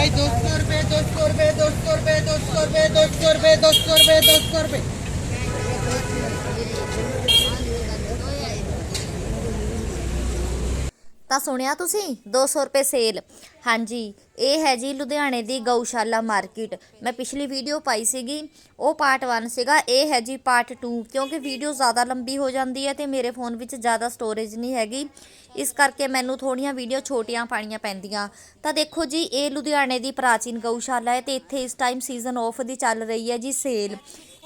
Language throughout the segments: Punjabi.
ভাই, দোষ করবে দোষ করবে দোষ করবে দোষ করবে দোষ করবে দোষ করবে দোষ করবে। ਤਾਂ ਸੁਣਿਆ ਤੁਸੀਂ? 200 ਰੁਪਏ ਸੇਲ। ਹਾਂਜੀ, ਇਹ ਹੈ ਜੀ ਲੁਧਿਆਣੇ ਦੀ ਗਊਸ਼ਾਲਾ ਮਾਰਕੀਟ। ਮੈਂ ਪਿਛਲੀ ਵੀਡੀਓ ਪਾਈ ਸੀਗੀ, ਉਹ ਪਾਰਟ 1 ਸੀਗਾ। ਇਹ ਹੈ ਜੀ ਪਾਰਟ 2 ਕਿਉਂਕਿ ਵੀਡੀਓ ਜ਼ਿਆਦਾ ਲੰਬੀ ਹੋ ਜਾਂਦੀ ਹੈ ਤੇ ਮੇਰੇ ਫੋਨ ਵਿੱਚ ਜ਼ਿਆਦਾ ਸਟੋਰੇਜ ਨਹੀਂ ਹੈਗੀ। ਇਸ ਕਰਕੇ ਮੈਨੂੰ ਥੋੜੀਆਂ ਵੀਡੀਓ ਛੋਟੀਆਂ ਪਾਣੀਆਂ ਪੈਂਦੀਆਂ। ਤਾਂ ਦੇਖੋ ਜੀ, ਇਹ ਲੁਧਿਆਣੇ ਦੀ ਪ੍ਰਾਚੀਨ ਗਊਸ਼ਾਲਾ ਹੈ ਤੇ ਇੱਥੇ ਇਸ ਟਾਈਮ ਸੀਜ਼ਨ ਆਫ ਦੀ ਚੱਲ ਰਹੀ ਹੈ ਜੀ ਸੇਲ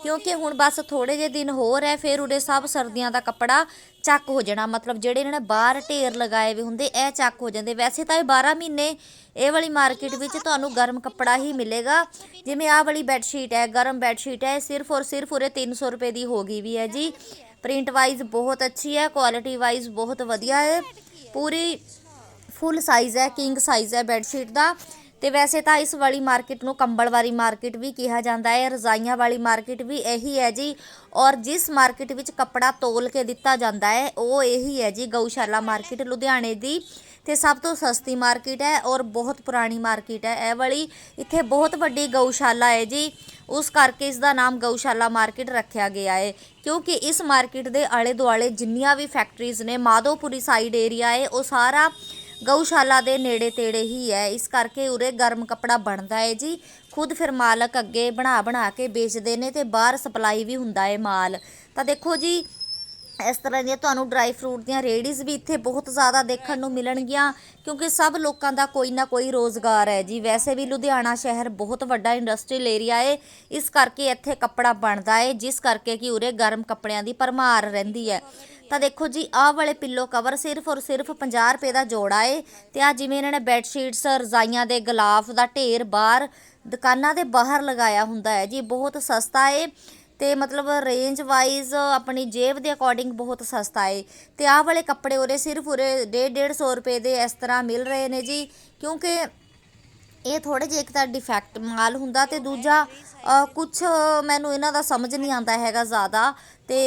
ਕਿਉਂਕਿ ਹੁਣ ਬਸ ਥੋੜੇ ਜਿਹੇ ਦਿਨ ਹੋਰ ਹੈ, ਫਿਰ ਉਰੇ ਸਭ ਸਰਦੀਆਂ ਦਾ ਕੱਪੜਾ ਚੱਕ ਹੋ ਜਾਣਾ। ਮਤਲਬ ਜਿਹੜੇ ਇਹਨਾਂ ਨੇ ਬਾਹਰ ਢੇਰ ਲਗਾਏ ਵੀ ਹੁੰਦੇ, ਇਹ ਚੱਕ ਹੋ ਜਾਂਦੇ। ਵੈਸੇ ਤਾਂ ਇਹ 12 ਮਹੀਨੇ ਇਹ ਵਾਲੀ ਮਾਰਕੀਟ ਵਿੱਚ ਤੁਹਾਨੂੰ ਗਰਮ ਕੱਪੜਾ ਹੀ ਮਿਲੇਗਾ। ਜਿਵੇਂ ਆਹ ਵਾਲੀ ਬੈੱਡ ਸ਼ੀਟ ਹੈ, ਗਰਮ ਬੈੱਡ ਸ਼ੀਟ ਹੈ, ਇਹ ਸਿਰਫ ਔਰ ਸਿਰਫ ਉਰੇ 300 ਰੁਪਏ ਦੀ ਹੋ ਗਈ ਵੀ ਹੈ ਜੀ। ਪ੍ਰਿੰਟ ਵਾਈਜ਼ ਬਹੁਤ ਅੱਛੀ ਹੈ ਕੁਆਲਿਟੀ ਵਾਈਜ਼ ਬਹੁਤ ਵਧੀਆ ਹੈ। ਪੂਰੀ ਫੁੱਲ ਸਾਈਜ਼ ਹੈ ਕਿੰਗ ਸਾਈਜ਼ ਹੈ ਬੈੱਡ ਸ਼ੀਟ ਦਾ। ਤੇ ਵੈਸੇ ਤਾਂ ਇਸ ਵਾਲੀ ਮਾਰਕੀਟ ਨੂੰ ਕੰਬਲ ਵਾਲੀ ਮਾਰਕੀਟ ਵੀ ਕਿਹਾ ਜਾਂਦਾ ਹੈ, ਰਜ਼ਾਈਆਂ ਵਾਲੀ ਮਾਰਕੀਟ ਵੀ ਇਹੀ ਹੈ ਜੀ। ਔਰ ਜਿਸ ਮਾਰਕੀਟ ਵਿੱਚ ਕੱਪੜਾ ਤੋਲ ਕੇ ਦਿੱਤਾ ਜਾਂਦਾ ਹੈ, ਉਹ ਇਹੀ ਹੈ ਜੀ, ਗਊਸ਼ਾਲਾ ਮਾਰਕੀਟ ਲੁਧਿਆਣੇ ਦੀ। ਤੇ ਸਭ ਤੋਂ ਸਸਤੀ ਮਾਰਕੀਟ ਹੈ ਔਰ ਬਹੁਤ ਪੁਰਾਣੀ ਮਾਰਕੀਟ ਹੈ ਇਹ ਵਾਲੀ। ਇੱਥੇ ਬਹੁਤ ਵੱਡੀ ਗਊਸ਼ਾਲਾ ਹੈ ਜੀ। ਉਸ ਕਰਕੇ ਇਸ ਦਾ ਨਾਮ ਗਊਸ਼ਾਲਾ ਮਾਰਕੀਟ ਰੱਖਿਆ ਗਿਆ ਹੈ। ਕਿਉਂਕਿ ਇਸ ਮਾਰਕੀਟ ਦੇ ਆਲੇ ਦੁਆਲੇ ਜਿੰਨੀਆਂ ਵੀ ਫੈਕਟਰੀਜ਼ ਨੇ, ਮਾਧੋਪੁਰੀ ਸਾਈਡ ਏਰੀਆ ਹੈ, ਉਹ ਸਾਰਾ ਗਊਸ਼ਾਲਾ ਦੇ ਨੇੜੇ ਤੇੜੇ ਹੀ ਹੈ। ਇਸ ਕਰਕੇ ਉਰੇ ਗਰਮ ਕੱਪੜਾ ਬਣਦਾ ਹੈ ਜੀ। ਖੁਦ ਫਿਰ ਮਾਲਕ ਅੱਗੇ ਬਣਾ ਬਣਾ ਕੇ ਵੇਚਦੇ ਨੇ ਤੇ ਬਾਹਰ ਸਪਲਾਈ ਵੀ ਹੁੰਦਾ ਹੈ ਮਾਲ। ਤਾਂ ਦੇਖੋ ਜੀ, ਇਸ ਤਰ੍ਹਾਂ ਦੀਆਂ ਤੁਹਾਨੂੰ ਡਰਾਈ ਫਰੂਟ ਦੀਆਂ ਰੇੜੀਜ਼ ਵੀ ਇੱਥੇ ਬਹੁਤ ਜ਼ਿਆਦਾ ਦੇਖਣ ਨੂੰ ਮਿਲਣਗੀਆਂ, ਕਿਉਂਕਿ ਸਭ ਲੋਕਾਂ ਦਾ ਕੋਈ ਨਾ ਕੋਈ ਰੋਜ਼ਗਾਰ ਹੈ ਜੀ। ਵੈਸੇ ਵੀ ਲੁਧਿਆਣਾ ਸ਼ਹਿਰ ਬਹੁਤ ਵੱਡਾ ਇੰਡਸਟਰੀਅਲ ਏਰੀਆ ਹੈ। ਇਸ ਕਰਕੇ ਇੱਥੇ ਕੱਪੜਾ ਬਣਦਾ ਹੈ, ਜਿਸ ਕਰਕੇ ਕਿ ਉਰੇ ਗਰਮ ਕੱਪੜਿਆਂ ਦੀ ਭਰਮਾਰ ਰਹਿੰਦੀ ਹੈ। ਤਾਂ ਦੇਖੋ ਜੀ, ਆਹ ਵਾਲੇ ਪਿੱਲੋ ਕਵਰ ਸਿਰਫ ਔਰ ਸਿਰਫ 50 ਰੁਪਏ ਦਾ ਜੋੜਾ ਏ ਤੇ ਆ ਜਿਵੇਂ ਇਹਨਾਂ ਨੇ ਬੈੱਡ ਸ਼ੀਟਸ ਰਜ਼ਾਈਆਂ ਦੇ ਗਲਾਫ ਦਾ ਢੇਰ ਬਾਹਰ, ਦੁਕਾਨਾਂ ਦੇ ਬਾਹਰ ਲਗਾਇਆ ਹੁੰਦਾ ਹੈ ਜੀ, ਬਹੁਤ ਸਸਤਾ ਏ। ਤੇ ਮਤਲਬ ਰੇਂਜ ਵਾਈਜ਼ ਆਪਣੀ ਜੇਬ ਦੇ ਅਕੋਰਡਿੰਗ ਬਹੁਤ ਸਸਤਾ ਏ। ਤੇ ਆਹ ਵਾਲੇ ਕੱਪੜੇ ਉਰੇ ਸਿਰਫ ਉਰੇ 1.5 150 ਰੁਪਏ ਦੇ ਇਸ ਤਰ੍ਹਾਂ ਮਿਲ ਰਹੇ ਨੇ ਜੀ, ਕਿਉਂਕਿ ਇਹ ਥੋੜੇ ਜਿਹੇ ਇੱਕ ਤਾਂ ਡਿਫੈਕਟ ਮਾਲ ਹੁੰਦਾ ਤੇ ਦੂਜਾ ਕੁਝ ਮੈਨੂੰ ਇਹਨਾਂ ਦਾ ਸਮਝ ਨਹੀਂ ਆਉਂਦਾ ਹੈਗਾ ਜ਼ਿਆਦਾ ਤੇ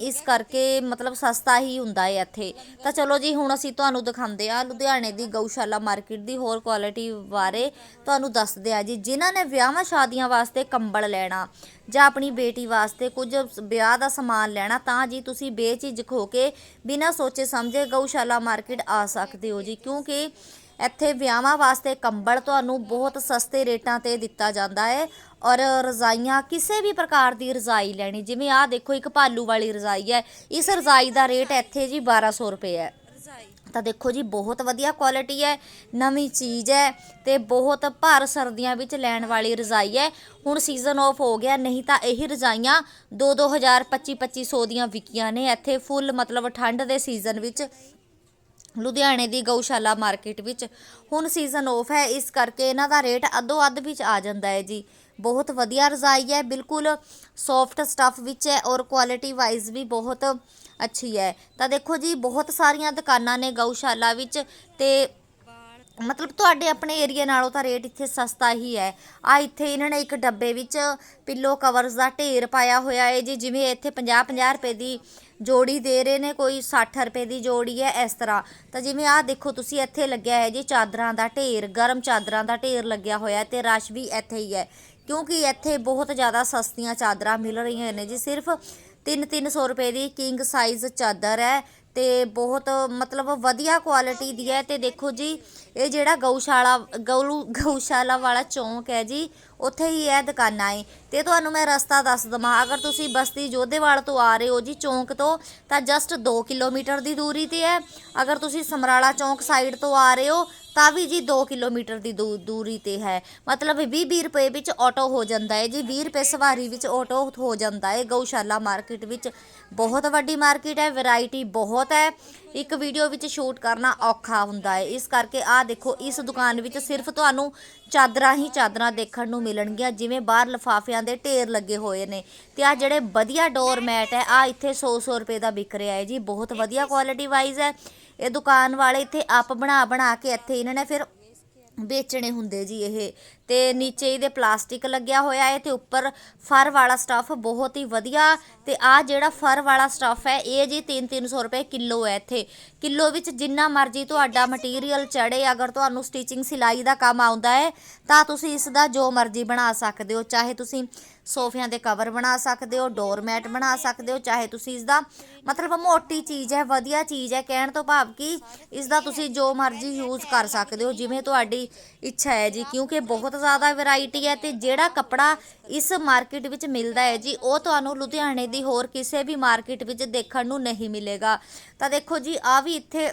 ਇਸ ਕਰਕੇ ਮਤਲਬ ਸਸਤਾ ਹੀ ਹੁੰਦਾ ਹੈ ਇੱਥੇ। ਤਾਂ ਚਲੋ ਜੀ, ਹੁਣ ਅਸੀਂ ਤੁਹਾਨੂੰ ਦਿਖਾਉਂਦੇ ਆ ਲੁਧਿਆਣੇ ਦੀ ਗਊਸ਼ਾਲਾ ਮਾਰਕੀਟ ਦੀ ਹੋਰ ਕੁਆਲਿਟੀ ਬਾਰੇ। ਤੁਹਾਨੂੰ ਦੱਸਦੇ ਆ ਜੀ, ਜਿਨ੍ਹਾਂ ਨੇ ਵਿਆਹਾਂ ਸ਼ਾਦੀਆਂ ਵਾਸਤੇ ਕੰਬਲ ਲੈਣਾ ਜਾਂ ਆਪਣੀ ਬੇਟੀ ਵਾਸਤੇ ਕੁਝ ਵਿਆਹ ਦਾ ਸਮਾਨ ਲੈਣਾ, ਤਾਂ ਜੀ ਤੁਸੀਂ ਬੇਝਿਜਕ ਹੋ ਕੇ ਬਿਨਾਂ ਸੋਚੇ ਸਮਝੇ ਗਊਸ਼ਾਲਾ ਮਾਰਕੀਟ ਆ ਸਕਦੇ ਹੋ ਜੀ। ਕਿਉਂਕਿ ਇੱਥੇ ਵਿਆਹਾਂ ਵਾਸਤੇ ਕੰਬਲ ਤੁਹਾਨੂੰ ਬਹੁਤ ਸਸਤੇ ਰੇਟਾਂ ਤੇ ਦਿੱਤਾ ਜਾਂਦਾ ਹੈ ਔਰ ਰਜ਼ਾਈਆਂ ਕਿਸੇ ਵੀ ਪ੍ਰਕਾਰ ਦੀ ਰਜ਼ਾਈ ਲੈਣੀ, ਜਿਵੇਂ ਆਹ ਦੇਖੋ ਇੱਕ ਭਾਲੂ ਵਾਲੀ ਰਜ਼ਾਈ ਹੈ, ਇਸ ਰਜ਼ਾਈ ਦਾ ਰੇਟ ਇੱਥੇ ਜੀ 1200 ਰੁਪਏ ਹੈ। ਤਾਂ ਦੇਖੋ ਜੀ, ਬਹੁਤ ਵਧੀਆ ਕੁਆਲਿਟੀ ਹੈ, ਨਵੀਂ ਚੀਜ਼ ਹੈ ਤੇ ਬਹੁਤ ਭਾਰ ਸਰਦੀਆਂ ਵਿੱਚ ਲੈਣ ਵਾਲੀ ਰਜ਼ਾਈ ਹੈ। ਹੁਣ ਸੀਜ਼ਨ ਆਫ ਹੋ ਗਿਆ, ਨਹੀਂ ਤਾਂ ਇਹੀ ਰਜ਼ਾਈਆਂ 2-2000 25-2500 ਦੀਆਂ ਵਿਕੀਆਂ ਨੇ। ਇੱਥੇ ਫੁੱਲ ਮਤਲਬ ਠੰਡ ਦੇ ਸੀਜ਼ਨ ਵਿੱਚ ਲੁਧਿਆਣੇ ਦੀ ਗਊਸ਼ਾਲਾ ਮਾਰਕੀਟ ਵਿੱਚ ਹੁਣ ਸੀਜ਼ਨ ਆਫ ਹੈ। ਇਸ ਕਰਕੇ ਇਹਨਾਂ ਦਾ ਰੇਟ ਅੱਧੋ ਅੱਧ ਵਿੱਚ ਆ ਜਾਂਦਾ ਹੈ ਜੀ। ਬਹੁਤ ਵਧੀਆ ਰਜ਼ਾਈ ਹੈ। ਬਿਲਕੁਲ ਸੌਫਟ ਸਟੱਫ ਵਿੱਚ ਹੈ ਔਰ ਕੁਆਲਿਟੀ ਵਾਈਜ਼ ਵੀ ਬਹੁਤ ਅੱਛੀ ਹੈ। ਤਾਂ ਦੇਖੋ ਜੀ, ਬਹੁਤ ਸਾਰੀਆਂ ਦੁਕਾਨਾਂ ਨੇ ਗਊਸ਼ਾਲਾ ਵਿੱਚ ਤੇ ਮਤਲਬ ਤੁਹਾਡੇ ਆਪਣੇ ਏਰੀਆ ਨਾਲੋਂ ਤਾਂ ਰੇਟ ਇੱਥੇ ਸਸਤਾ ਹੀ ਹੈ। ਆ ਇੱਥੇ ਇਹਨਾਂ ਨੇ ਇੱਕ ਡੱਬੇ ਵਿੱਚ ਪਿੱਲੋ ਕਵਰਸ ਦਾ ਢੇਰ ਪਾਇਆ ਹੋਇਆ ਹੈ ਜੀ, ਜਿਵੇਂ ਇੱਥੇ 50 50 ਰੁਪਏ ਦੀ ਜੋੜੀ ਦੇ ਰਹੇ ਨੇ, ਕੋਈ 60 ਰੁਪਏ ਦੀ ਜੋੜੀ ਹੈ ਇਸ ਤਰ੍ਹਾਂ। ਤਾਂ ਜਿਵੇਂ ਆਹ ਦੇਖੋ, ਤੁਸੀਂ ਇੱਥੇ ਲੱਗਿਆ ਹੈ ਜੀ, ਚਾਦਰਾਂ ਦਾ ਢੇਰ, ਗਰਮ ਚਾਦਰਾਂ ਦਾ ਢੇਰ ਲੱਗਿਆ ਹੋਇਆ ਹੈ ਤੇ ਰਸ਼ ਵੀ ਇੱਥੇ ਹੀ ਹੈ। ਕਿਉਂਕਿ ਇੱਥੇ ਬਹੁਤ ਜ਼ਿਆਦਾ ਸਸਤੀਆਂ ਚਾਦਰਾਂ ਮਿਲ ਰਹੀਆਂ ਨੇ ਜੀ, ਸਿਰਫ 3-300 ਰੁਪਏ ਦੀ ਕਿੰਗ ਸਾਈਜ਼ ਚਾਦਰ ਹੈ ਤੇ ਬਹੁਤ ਮਤਲਬ ਵਧੀਆ ਕੁਆਲਿਟੀ ਦੀ ਹੈ ਤੇ ਦੇਖੋ ਜੀ, ਇਹ ਜਿਹੜਾ ਗਊਸ਼ਾਲਾ, ਗਊ, ਗਊਸ਼ਾਲਾ ਵਾਲਾ ਚੌਂਕ ਹੈ ਜੀ, ਉੱਥੇ ਹੀ ਇਹ ਦੁਕਾਨਾਂ ਹੈ ਤੇ ਤੁਹਾਨੂੰ ਮੈਂ ਰਸਤਾ ਦੱਸ ਦਵਾਂ, ਅਗਰ ਤੁਸੀਂ ਬਸਤੀ ਜੋਧੇਵਾਲ ਤੋਂ ਆ ਰਹੇ ਹੋ ਜੀ ਚੌਂਕ ਤੋਂ, ਤਾਂ ਜਸਟ 2 ਕਿਲੋਮੀਟਰ ਦੀ ਦੂਰੀ ਤੇ ਹੈ। ਅਗਰ ਤੁਸੀਂ ਸਮਰਾਲਾ ਚੌਂਕ ਸਾਈਡ ਤੋਂ ਆ ਰਹੇ ਹੋ ਤਾਂ ਵੀ ਜੀ 2 ਕਿਲੋਮੀਟਰ ਦੀ ਦੂ- ਦੂਰੀ ਤੇ ਹੈ। ਮਤਲਬ 20-20 ਰੁਪਏ ਵਿੱਚ ਆਟੋ ਹੋ ਜਾਂਦਾ ਹੈ ਜੀ। 20 ਰੁਪਏ ਸਵਾਰੀ ਵਿੱਚ ਆਟੋ ਹੋ ਜਾਂਦਾ ਹੈ। ਗਊਸ਼ਾਲਾ ਮਾਰਕੀਟ ਵਿੱਚ ਬਹੁਤ ਵੱਡੀ ਮਾਰਕੀਟ ਹੈ। ਵੈਰਾਈਟੀ ਬਹੁਤ ਹੈ। ਇੱਕ ਵੀਡੀਓ ਵਿੱਚ ਸ਼ੂਟ ਕਰਨਾ ਔਖਾ ਹੁੰਦਾ ਹੈ। ਇਸ ਕਰਕੇ ਆਹ ਦੇਖੋ, ਇਸ ਦੁਕਾਨ ਵਿੱਚ ਸਿਰਫ ਤੁਹਾਨੂੰ ਚਾਦਰਾਂ ਹੀ ਚਾਦਰਾਂ ਦੇਖਣ ਨੂੰ ਮਿਲਣਗੀਆਂ, ਜਿਵੇਂ ਬਾਹਰ ਲਫਾਫਿਆਂ ਦੇ ਢੇਰ ਲੱਗੇ ਹੋਏ ਨੇ। ਤੇ ਆ ਜਿਹੜੇ ਵਧੀਆ ਡੋਰ ਮੈਟ ਹੈ ਆ ਇੱਥੇ 100-100 ਰੁਪਏ ਦਾ ਵਿਕ ਰਿਹਾ ਹੈ ਜੀ। ਬਹੁਤ ਵਧੀਆ ਕੁਆਲਿਟੀ ਵਾਈਜ਼ ਹੈ। ਇਹ ਦੁਕਾਨ ਵਾਲੇ ਇੱਥੇ ਆਪ ਬਣਾ ਬਣਾ ਕੇ ਇੱਥੇ ਇਹਨਾਂ ਨੇ ਫਿਰ ਵੇਚਣੇ ਹੁੰਦੇ ਜੀ ਇਹ। ਤੇ ਨੀਚੇ ਇਹਦੇ ਪਲਾਸਟਿਕ ਲੱਗਿਆ ਹੋਇਆ ਹੈ ਤੇ ਉੱਪਰ ਫਰ ਵਾਲਾ ਸਟਫ ਬਹੁਤ ਹੀ ਵਧੀਆ ਤੇ ਆ ਜਿਹੜਾ ਫਰ ਵਾਲਾ ਸਟਫ ਹੈ, ਇਹ ਜੀ 3-300 ਰੁਪਏ ਕਿਲੋ ਹੈ ਇੱਥੇ। ਕਿਲੋ ਵਿੱਚ ਜਿੰਨਾ ਮਰਜ਼ੀ ਤੁਹਾਡਾ ਮਟੀਰੀਅਲ ਚੜੇ ਅਗਰ ਤੁਹਾਨੂੰ ਸਟਿਚਿੰਗ ਸਿਲਾਈ ਦਾ ਕੰਮ ਆਉਂਦਾ ਹੈ, ਤਾਂ ਤੁਸੀਂ ਇਸ ਦਾ ਜੋ ਮਰਜ਼ੀ ਬਣਾ ਸਕਦੇ ਹੋ। ਚਾਹੇ ਤੁਸੀਂ ਸੋਫਿਆਂ ਦੇ ਕਵਰ ਬਣਾ ਸਕਦੇ ਹੋ ਡੋਰਮੈਟ ਬਣਾ ਸਕਦੇ ਹੋ, ਚਾਹੇ ਤੁਸੀਂ ਇਸ ਦਾ ਮਤਲਬ ਮੋਟੀ ਚੀਜ਼ ਹੈ, ਵਧੀਆ ਚੀਜ਼ ਹੈ, ਕਹਿਣ ਤੋਂ ਭਾਵ ਕਿ ਇਸ ਦਾ ਤੁਸੀਂ ਜੋ ਮਰਜ਼ੀ ਯੂਜ਼ ਕਰ ਸਕਦੇ ਹੋ, ਜਿਵੇਂ ਤੁਹਾਡੀ ਇੱਛਾ ਹੈ ਜੀ, ਕਿਉਂਕਿ ਬਹੁਤ ਜ਼ਿਆਦਾ ਵੈਰਾਈਟੀ ਹੈ ਤੇ ਜਿਹੜਾ ਕੱਪੜਾ ਇਸ ਮਾਰਕੀਟ ਵਿੱਚ ਮਿਲਦਾ ਹੈ ਜੀ, ਉਹ ਤੁਹਾਨੂੰ ਲੁਧਿਆਣੇ ਦੀ ਹੋਰ ਕਿਸੇ ਵੀ ਮਾਰਕੀਟ ਵਿੱਚ ਦੇਖਣ ਨੂੰ ਨਹੀਂ ਮਿਲੇਗਾ। ਤਾਂ ਦੇਖੋ ਜੀ ਆ ਵੀ ਇੱਥੇ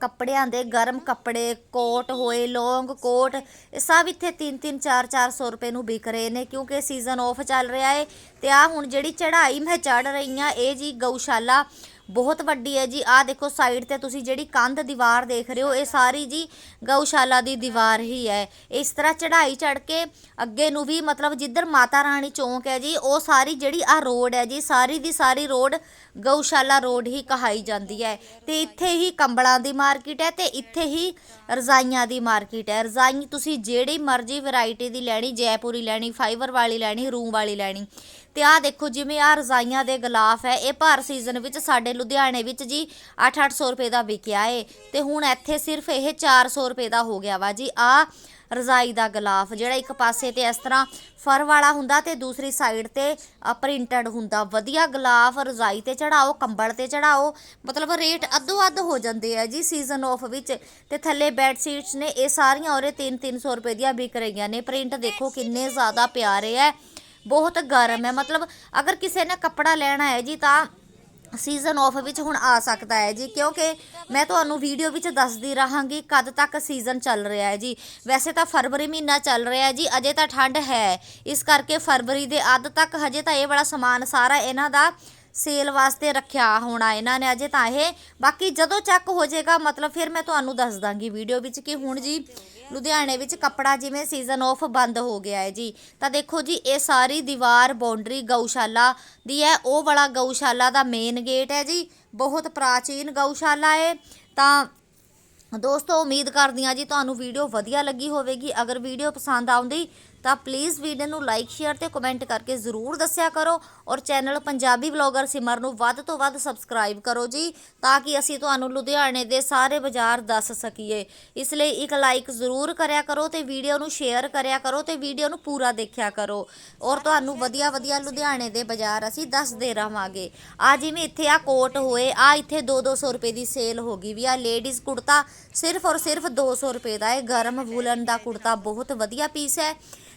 ਕੱਪੜਿਆਂ ਦੇ ਗਰਮ ਕੱਪੜੇ, ਕੋਟ ਹੋਏ, ਲੌਂਗ ਕੋਟ, ਇਹ ਸਭ ਇੱਥੇ 3-3 4-400 ਰੁਪਏ ਨੂੰ ਵਿਕ ਰਹੇ ਨੇ ਕਿਉਂਕਿ ਸੀਜ਼ਨ ਆਫ ਚੱਲ ਰਿਹਾ ਏ ਤੇ ਆ ਹੁਣ ਜਿਹੜੀ ਚੜ੍ਹਾਈ ਮੈਂ ਚੜ ਰਹੀ ਆ ਇਹ ਜੀ ਗਊਸ਼ਾਲਾ ਬਹੁਤ ਵੱਡੀ ਹੈ ਜੀ। ਆਹ ਦੇਖੋ ਸਾਈਡ ਤੇ ਤੁਸੀਂ ਜਿਹੜੀ ਕੰਧ ਦੀਵਾਰ ਦੇਖ ਰਹੇ ਹੋ, ਇਹ ਸਾਰੀ ਜੀ ਗਊਸ਼ਾਲਾ ਦੀ ਦੀਵਾਰ ਹੀ ਹੈ। ਇਸ ਤਰ੍ਹਾਂ ਚੜ੍ਹਾਈ ਚੜ੍ਹ ਕੇ ਅੱਗੇ ਨੂੰ ਵੀ ਮਤਲਬ ਜਿੱਧਰ ਮਾਤਾ ਰਾਣੀ ਚੌਂਕ ਹੈ ਜੀ, ਉਹ ਸਾਰੀ ਜਿਹੜੀ ਆ ਰੋਡ ਹੈ ਜੀ, ਸਾਰੀ ਦੀ ਸਾਰੀ ਰੋਡ ਗਊਸ਼ਾਲਾ ਰੋਡ ਹੀ ਕਹਾਈ ਜਾਂਦੀ ਹੈ। ਤੇ ਇੱਥੇ ਹੀ ਕੰਬਲਾਂ ਦੀ ਮਾਰਕੀਟ ਹੈ ਤੇ ਇੱਥੇ ਹੀ ਰਜ਼ਾਈਆਂ ਦੀ ਮਾਰਕੀਟ ਹੈ। ਰਜ਼ਾਈ ਤੁਸੀਂ ਜਿਹੜੀ ਮਰਜ਼ੀ ਵੈਰਾਈਟੀ ਦੀ ਲੈਣੀ, ਜੈਪੁਰੀ ਲੈਣੀ ਫਾਈਬਰ ਵਾਲੀ ਲੈਣੀ ਰੂਮ ਵਾਲੀ ਲੈਣੀ ਤੇ ਆਹ ਦੇਖੋ ਜਿਵੇਂ ਆ ਰਜ਼ਾਈਆਂ ਦੇ ਗਲਾਫ ਹੈ, ਇਹ ਭਰ ਸੀਜ਼ਨ ਵਿੱਚ ਸਾਡੇ ਲੁਧਿਆਣੇ ਵਿੱਚ ਜੀ 8-800 ਰੁਪਏ ਦਾ ਵਿਕਿਆ ਏ ਤੇ ਹੁਣ ਇੱਥੇ ਸਿਰਫ ਇਹ 400 ਰੁਪਏ ਦਾ ਹੋ ਗਿਆ ਵਾ ਜੀ ਆ ਰਜ਼ਾਈ ਦਾ ਗਲਾਫ ਜਿਹੜਾ ਇੱਕ ਪਾਸੇ ਤੇ ਇਸ ਤਰ੍ਹਾਂ ਫਰ ਵਾਲਾ ਹੁੰਦਾ ਤੇ ਦੂਸਰੀ ਸਾਈਡ ਤੇ ਪ੍ਰਿੰਟਡ ਹੁੰਦਾ। ਵਧੀਆ ਗਲਾਫ ਰਜ਼ਾਈ ਤੇ ਚੜਾਓ ਕੰਬਲ ਤੇ ਚੜਾਓ ਮਤਲਬ ਰੇਟ ਅੱਧੋ ਅੱਧ ਹੋ ਜਾਂਦੇ ਆ ਜੀ ਸੀਜ਼ਨ ਆਫ ਵਿੱਚ ਤੇ ਥੱਲੇ ਬੈੱਡ ਸ਼ੀਟਸ ਨੇ, ਇਹ ਸਾਰੀਆਂ ਔਰੇ 3-300 ਰੁਪਏ ਦੀਆਂ ਵਿਕ ਰਹੀਆਂ ਨੇ। ਪ੍ਰਿੰਟ ਦੇਖੋ ਕਿੰਨੇ ਜ਼ਿਆਦਾ ਪਿਆਰੇ ਹੈ ਬਹੁਤ ਗਰਮ ਹੈ। ਮਤਲਬ ਅਗਰ ਕਿਸੇ ਨੇ ਕੱਪੜਾ ਲੈਣਾ ਹੈ ਜੀ ਤਾਂ ਸੀਜ਼ਨ ਆਫ ਵਿੱਚ ਹੁਣ ਆ ਸਕਦਾ ਹੈ ਜੀ। ਕਿਉਂਕਿ ਮੈਂ ਤੁਹਾਨੂੰ ਵੀਡੀਓ ਵਿੱਚ ਦੱਸਦੀ ਰਹਾਂਗੀ ਕਦ ਤੱਕ ਸੀਜ਼ਨ ਚੱਲ ਰਿਹਾ ਹੈ ਜੀ। ਵੈਸੇ ਤਾਂ ਫਰਵਰੀ ਮਹੀਨਾ ਚੱਲ ਰਿਹਾ ਹੈ ਜੀ, ਅਜੇ ਤਾਂ ਠੰਡ ਹੈ। ਇਸ ਕਰਕੇ ਫਰਵਰੀ ਦੇ ਅੱਧ ਤੱਕ ਹਜੇ ਤਾਂ ਇਹ ਵਾਲਾ ਸਮਾਨ ਸਾਰਾ ਇਹਨਾਂ ਦਾ ਸੇਲ ਵਾਸਤੇ ਰੱਖਿਆ ਹੋਣਾ ਇਹਨਾਂ ਨੇ ਅਜੇ ਤਾਂ ਇਹ। ਬਾਕੀ ਜਦੋਂ ਚੱਕ ਹੋ ਜਾਏਗਾ, ਮਤਲਬ ਫਿਰ ਮੈਂ ਤੁਹਾਨੂੰ ਦੱਸ ਦਾਂਗੀ ਵੀਡੀਓ ਵਿੱਚ ਕਿ ਹੁਣ ਜੀ ਲੁਧਿਆਣੇ ਵਿੱਚ ਕੱਪੜਾ ਜਿਵੇਂ ਸੀਜ਼ਨ ਆਫ ਬੰਦ ਹੋ ਗਿਆ ਹੈ ਜੀ। ਤਾਂ ਦੇਖੋ ਜੀ, ਇਹ ਸਾਰੀ ਦੀਵਾਰ ਬਾਉਂਡਰੀ ਗਊਸ਼ਾਲਾ ਦੀ ਹੈ। ਉਹ ਵਾਲਾ ਗਊਸ਼ਾਲਾ ਦਾ ਮੇਨ ਗੇਟ ਹੈ ਜੀ। ਬਹੁਤ ਪ੍ਰਾਚੀਨ ਗਊਸ਼ਾਲਾ ਹੈ। ਤਾਂ ਦੋਸਤੋ, ਉਮੀਦ ਕਰਦੀ ਹਾਂ ਜੀ, ਤੁਹਾਨੂੰ ਵੀਡੀਓ ਵਧੀਆ ਲੱਗੀ ਹੋਵੇਗੀ। ਅਗਰ ਵੀਡੀਓ ਪਸੰਦ ਆਉਂਦੀ ਤਾਂ ਪਲੀਜ਼ ਵੀਡੀਓ ਨੂੰ ਲਾਈਕ ਸ਼ੇਅਰ ਤੇ ਕਮੈਂਟ ਕਰਕੇ ਜ਼ਰੂਰ ਦੱਸਿਆ ਕਰੋ ਔਰ ਚੈਨਲ ਪੰਜਾਬੀ ਵਲੌਗਰ ਸਿਮਰ ਨੂੰ ਵੱਧ ਤੋਂ ਵੱਧ ਸਬਸਕ੍ਰਾਈਬ ਕਰੋ ਜੀ, ਤਾਂ ਕਿ ਅਸੀਂ ਤੁਹਾਨੂੰ ਲੁਧਿਆਣੇ ਦੇ ਸਾਰੇ ਬਾਜ਼ਾਰ ਦੱਸ ਸਕੀਏ। ਇਸ ਲਈ ਇੱਕ ਲਾਈਕ ਜ਼ਰੂਰ ਕਰਿਆ ਕਰੋ ਤੇ ਵੀਡੀਓ ਨੂੰ ਸ਼ੇਅਰ ਕਰਿਆ ਕਰੋ ਤੇ ਵੀਡੀਓ ਨੂੰ ਪੂਰਾ ਦੇਖਿਆ ਕਰੋ। ਔਰ ਤੁਹਾਨੂੰ ਵਧੀਆ ਵਧੀਆ ਲੁਧਿਆਣੇ ਦੇ ਬਾਜ਼ਾਰ ਅਸੀਂ ਦੱਸਦੇ ਰਹਾਂਗੇ ਆ ਜਿਵੇਂ ਇੱਥੇ ਆ ਕੋਟ ਹੋਏ, ਆ ਇੱਥੇ 2-200 ਰੁਪਏ ਦੀ ਸੇਲ ਹੋ ਗਈ ਵੀ ਆ ਲੇਡੀਜ਼ ਕੁੜਤਾ ਸਿਰਫ ਔਰ ਸਿਰਫ 200 ਰੁਪਏ ਦਾ ਹੈ ਗਰਮ ਵੂਲਨ ਦਾ ਕੁੜਤਾ ਬਹੁਤ ਵਧੀਆ ਪੀਸ ਹੈ।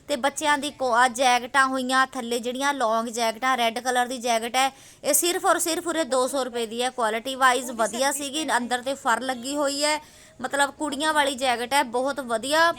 ਤੇ ਬੱਚਿਆਂ ਦੀ ਕੋ ਆ ਜੈਕਟਾਂ ਹੋਈਆਂ ਥੱਲੇ ਜਿਹੜੀਆਂ ਲੌਂਗ ਜੈਕਟਾਂ ਰੈੱਡ ਕਲਰ ਦੀ ਜੈਕਟ ਹੈ ਇਹ ਸਿਰਫ ਔਰ ਸਿਰਫ ਉਰੇ 200 ਰੁਪਏ ਦੀ ਹੈ। ਕੁਆਲਿਟੀ ਵਾਈਜ਼ ਵਧੀਆ ਸੀਗੀ ਅੰਦਰ ਤੇ ਫਰ ਲੱਗੀ ਹੋਈ ਹੈ। ਮਤਲਬ ਕੁੜੀਆਂ ਵਾਲੀ ਜੈਕਟ ਹੈ, ਬਹੁਤ ਵਧੀਆ।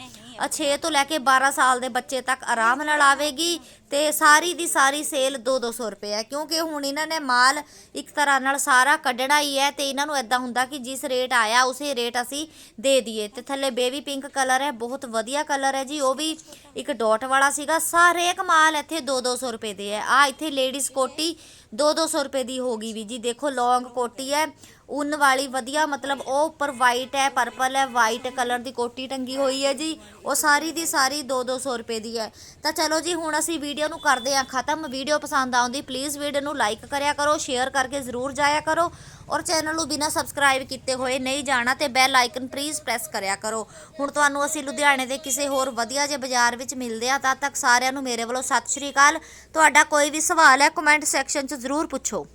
6 ਤੋਂ ਲੈ ਕੇ 12 ਸਾਲ ਦੇ ਬੱਚੇ ਤੱਕ ਆਰਾਮ ਨਾਲ ਆਵੇਗੀ ਤੇ ਸਾਰੀ ਦੀ ਸਾਰੀ ਸੇਲ 2-200 ਰੁਪਏ ਹੈ। ਕਿਉਂਕਿ ਹੁਣ ਇਹਨਾਂ ਨੇ ਮਾਲ ਇੱਕ ਤਰ੍ਹਾਂ ਨਾਲ ਸਾਰਾ ਕੱਢਣਾ ਹੀ ਹੈ ਤੇ ਇਹਨਾਂ ਨੂੰ ਐਦਾਂ ਹੁੰਦਾ ਕਿ ਜਿਸ ਰੇਟ ਆਇਆ, ਉਸੇ ਰੇਟ ਅਸੀਂ ਦੇ ਦਈਏ। ਤੇ ਥੱਲੇ ਬੇਬੀ ਪਿੰਕ ਕਲਰ ਹੈ, ਬਹੁਤ ਵਧੀਆ ਕਲਰ ਹੈ ਜੀ। ਉਹ ਵੀ ਇੱਕ ਡਾਟ ਵਾਲਾ ਸੀਗਾ। ਸਾਰੇ ਇੱਕ ਮਾਲ ਇੱਥੇ 2-200 ਰੁਪਏ ਦੇ ਹੈ। ਆ ਇੱਥੇ ਲੇਡੀਜ਼ ਕੋਟੀ 2-200 ਰੁਪਏ ਦੀ ਹੋ ਗਈ ਵੀ ਜੀ। ਦੇਖੋ, ਲੌਂਗ ਕੋਟੀ ਹੈ। ਉਨ ਵਾਲੀ ਵਧੀਆ, ਮਤਲਬ ਉਹ ਉੱਪਰ ਵਾਈਟ ਹੈ ਪਰਪਲ ਹੈ ਵਾਈਟ ਕਲਰ ਦੀ ਕੋਟੀ ਟੰਗੀ ਹੋਈ ਹੈ ਜੀ। ਉਹ ਸਾਰੀ ਦੀ ਸਾਰੀ 2-200 ਰੁਪਏ ਦੀ ਹੈ। ਤਾਂ ਚਲੋ ਜੀ, ਹੁਣ ਅਸੀਂ ਵੀਡੀਓ ਨੂੰ ਕਰਦੇ ਹਾਂ ਖਤਮ। ਵੀਡੀਓ ਪਸੰਦ ਆਉਂਦੀ ਪਲੀਜ਼ ਵੀਡੀਓ ਨੂੰ ਲਾਈਕ ਕਰਿਆ ਕਰੋ ਸ਼ੇਅਰ ਕਰਕੇ ਜ਼ਰੂਰ ਜਾਇਆ ਕਰੋ। ਔਰ ਚੈਨਲ ਨੂੰ ਬਿਨਾਂ ਸਬਸਕ੍ਰਾਈਬ ਕੀਤੇ ਹੋਏ ਨਹੀਂ ਜਾਣਾ ਤੇ ਬੈਲ ਆਈਕਨ ਪਲੀਜ਼ ਪ੍ਰੈਸ ਕਰਿਆ ਕਰੋ। ਹੁਣ ਤੁਹਾਨੂੰ ਅਸੀਂ ਲੁਧਿਆਣੇ ਦੇ ਕਿਸੇ ਹੋਰ ਵਧੀਆ ਜਿਹੇ ਬਾਜ਼ਾਰ ਵਿੱਚ ਮਿਲਦੇ ਆ ਤਦ ਤੱਕ ਸਾਰਿਆਂ ਨੂੰ ਮੇਰੇ ਵੱਲੋਂ ਸਤਿ ਸ਼੍ਰੀ ਅਕਾਲ। ਤੁਹਾਡਾ ਕੋਈ ਵੀ ਸਵਾਲ ਹੈ ਕਮੈਂਟ ਸੈਕਸ਼ਨ 'ਚ ਜ਼ਰੂਰ ਪੁੱਛੋ।